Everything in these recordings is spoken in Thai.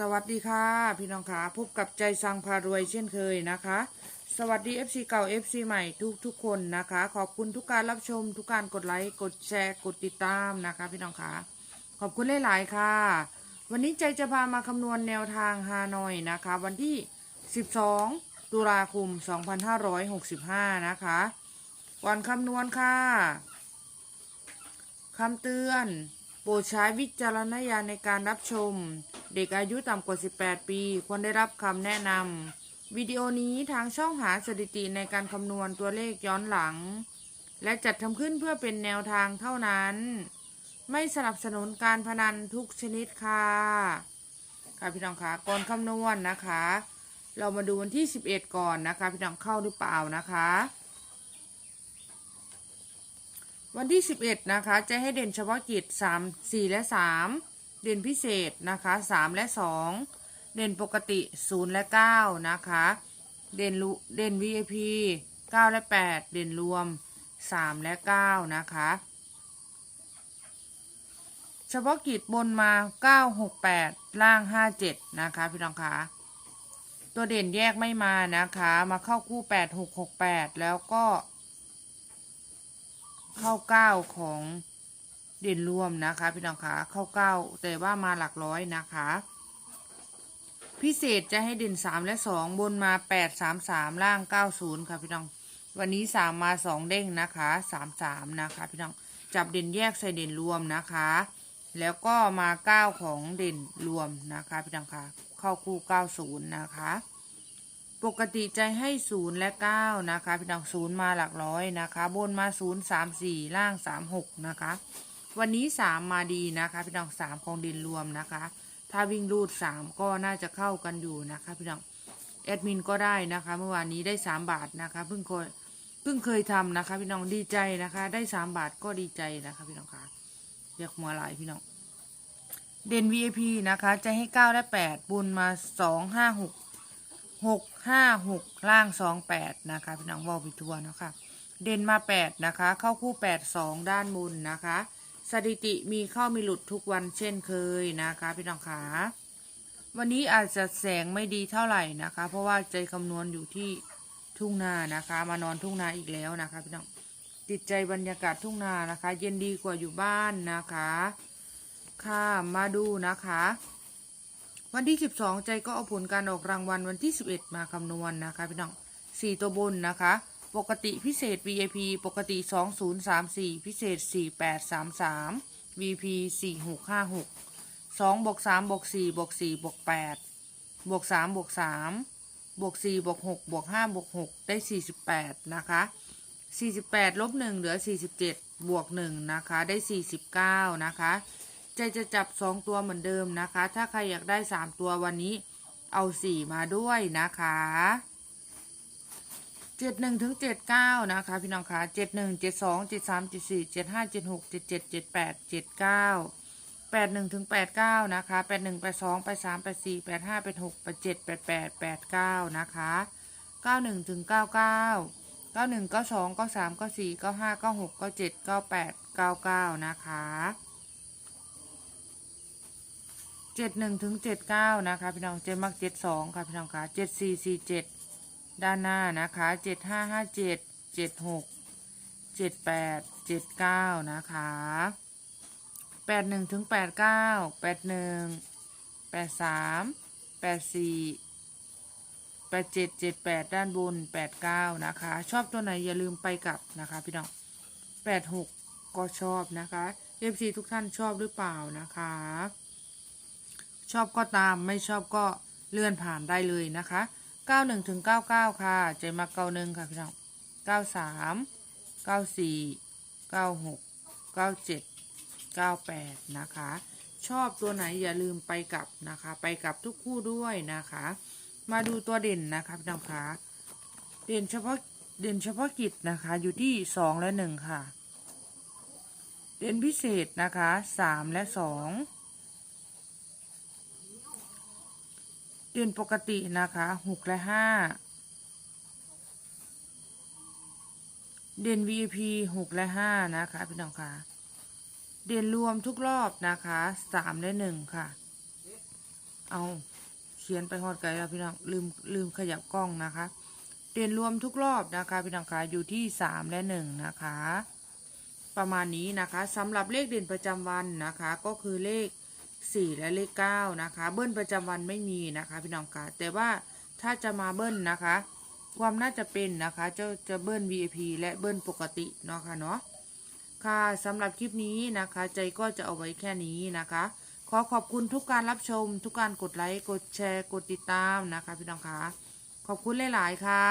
สวัสดีค่ะ พี่น้องคะพบกับใจสังพารวยเช่นเคยนะคะ สวัสดี FC เก่า FC ใหม่ทุกทุกคนนะคะ ขอบคุณทุกการรับชม ทุกการกดไลค์กดแชร์กดติดตามนะคะ พี่น้องคะขอบคุณหลาย ๆ ค่ะ วันนี้ใจจะพามาคำนวณแนวทางฮานอยนะคะ วันที่ 12 ตุลาคม 2565 นะคะก่อนคำนวณค่ะคำเตือน โปรดใช้วิจารณญาณในการรับชม เด็กอายุต่ำกว่า 18 ปี ควรได้รับคำแนะนำวิดีโอนี้ทางช่องหาสถิติในการคำนวณตัวเลขย้อนหลัง และจัดทำขึ้นเพื่อเป็นแนวทางเท่านั้น ไม่สนับสนุนการพนันทุกชนิดค่ะ ค่ะพี่น้องคะก่อนคำนวณนะคะ เรามาดูวันที่ 11 ก่อนนะคะ พี่น้องเข้าหรือเปล่านะคะ วันที่ 11 นะคะ จะให้เด่นเฉพาะกิจ 3 4 และ 3 เด่นพิเศษนะคะ 3 และ 2 เด่นปกติ 0 และ 9 นะคะ เด่นลุเด่น VIP 9 และ 8 เด่นรวม 3 และ 9 นะคะ เฉพาะกิจบนมา 9 6 8 ล่าง 57 นะคะพี่น้องคะตัวเด่นแยกไม่มานะคะ มาเข้าคู่ 8 6 6 8 แล้วก็ ข้าเก้าของเด่นรวมนะคะ พี่น้องคะเข้าเก้าแต่ว่ามาหลักร้อยนะคะ พิเศษจะให้เด่นสามและสองบนมาแปดสามสามล่างเก้าศูนย์ค่ะพี่น้อง วันนี้สามมาสองเด้งนะคะสามสามนะคะ พี่น้องจับเด่นแยกใส่เด่นรวมนะคะ แล้วก็มาเก้าของเด่นรวมนะคะ พี่น้องคะเข้าคู่เก้าศูนย์นะคะ ปกติใจให้ศูนย์และเก้านะคะพี่น้องศูนย์มาหลักร้อยนะคะ บนมาศูนย์สามสี่ล่างสามหกนะคะ วันนี้สามมาดีนะคะ พี่น้องสามของดินรวมนะคะ ถ้าวิ่งรูดสามก็น่าจะเข้ากันอยู่นะคะพี่น้องแอดมินก็ได้นะคะ เมื่อวานนี้ได้สามบาทนะคะเพิ่งเคยเพิ่งเคยทำนะคะ พี่น้องดีใจนะคะ ได้สามบาทก็ดีใจนะคะ พี่น้องคะอยากหัวหลายพี่น้องเด่น VIP นะคะ จะให้เก้าและแปดบุญมาสองห้าหก หกห้าหกล่างสองแปดนะคะพี่น้องวอลพิทัวนะคะเด่นมาแปดนะคะ เข้าคู่แปดสองด้านบนนะคะ สถิติมีเข้ามีหลุดทุกวันเช่นเคยนะคะพี่น้องขาวันนี้อาจจะแสงไม่ดีเท่าไหร่นะคะ เพราะว่าใจคำนวณอยู่ที่ทุ่งนานะคะ มานอนทุ่งนาอีกแล้วนะคะพี่น้องติดใจบรรยากาศทุ่งนานะคะ เย็นดีกว่าอยู่บ้านนะคะ ค่ะมาดูนะคะ วันที่ 12 ใจก็เอาผลการออกรางวัลวันที่ 11 มาคำนวณนะคะพี่น้อง4ตัวบนนะคะ ปกติพิเศษ VIP ปกติ 2034 พิเศษ 4833 VP 4656 2บวก3บวก4บวก4บวก8บวก3บวก3บวก4บวก6บวก5บวก6ได้ 48 นะคะ 48 ลบ 1 เหลือ 47 บวก 1 นะคะ ได้ 49 นะคะ ใจจะจับสองตัวเหมือนเดิมนะคะ ถ้าใครอยากได้สามตัววันนี้เอาสี่มาด้วยนะคะเจ็ดหนึ่งถึงเจ็ดเก้านะคะ พี่น้องคะเจ็ดหนึ่งเจ็ดสองเจ็ดสามเจ็ดสี่เจ็ดห้าเจ็ดหกเจ็ดเจ็ดเจ็ดแปดเจ็ดเก้าแปดหนึ่งถึงแปดเก้านะคะแปดหนึ่งแปดสองแปดสามแปดสี่แปดห้าแปดหกแปดเจ็ดแปดแปดแปดเก้านะคะเก้าหนึ่งถึงเก้าเก้าเก้าหนึ่งเก้าสองเก้าสามเก้าสี่เก้าห้าเก้าหกเก้าเจ็ดเก้าแปดเก้าเก้านะคะ เจ็ดหนึ่งถึงเจ็ดเก้านะคะพี่น้องเจมักเจ็ดสองค่ะพี่น้องค่ะเจ็ดสี่สี่เจ็ดด้านหน้านะคะเจ็ดห้าห้าเจ็ดเจ็ดหกเจ็ดแปดเจ็ดเก้านะคะแปดหนึ่งถึงแปดเก้าแปดหนึ่งแปดสามแปดสี่แปดเจ็ดเจ็ดแปดด้านบนแปดเก้านะคะ ชอบตัวไหนอย่าลืมไปกลับนะคะพี่น้องแปดหกก็ชอบนะคะเอฟซีทุกท่านชอบหรือเปล่านะคะ ชอบก็ตามไม่ชอบก็เลื่อนผ่านได้เลยนะคะ 91ถึง99 ค่ะใจมาก91ค่ะพี่น้อง93 94 96 97 98 นะคะ ชอบตัวไหนอย่าลืมไปกับนะคะ ไปกับทุกคู่ด้วยนะคะ มาดูตัวเด่นนะคะพี่น้องคะเด่นเฉพาะเด่นเฉพาะกิจนะคะอยู่ที่ 2 และ 1 ค่ะ เด่นพิเศษนะคะ 3 และ 2 เด่นปกตินะคะหกและห้าเด่น VIP หกและห้านะคะพี่น้องคะเด่นรวมทุกรอบนะคะสามและหนึ่งค่ะ เอาเขียนไปฮอดไกลแล้วพี่น้องลืมลืมขยับกล้องนะคะเด่นรวมทุกรอบนะคะพี่น้องคะอยู่ที่สามและหนึ่งนะคะ ประมาณนี้นะคะสำหรับเลขเด่นประจำวันนะคะก็คือเลข สี่และเลขเก้านะคะ เบิ้ลประจำวันไม่มีนะคะ พี่น้องคะแต่ว่าถ้าจะมาเบิ้ลนะคะ ความน่าจะเป็นนะคะจะจะเบิ้ล VIP และเบิ้ลปกติเนาะค่ะเนาะค่ะสำหรับคลิปนี้นะคะ ใจก็จะเอาไว้แค่นี้นะคะ ขอขอบคุณทุกการรับชม ทุกการกดไลค์กดแชร์กดติดตามนะคะ พี่น้องคะขอบคุณหลาย ๆ ค่ะ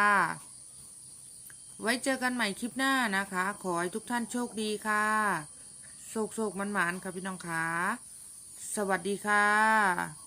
ไว้เจอกันใหม่คลิปหน้านะคะ ขอให้ทุกท่านโชคดีค่ะโศกโศกมันหมานค่ะพี่น้องคะ สวัสดีค่ะ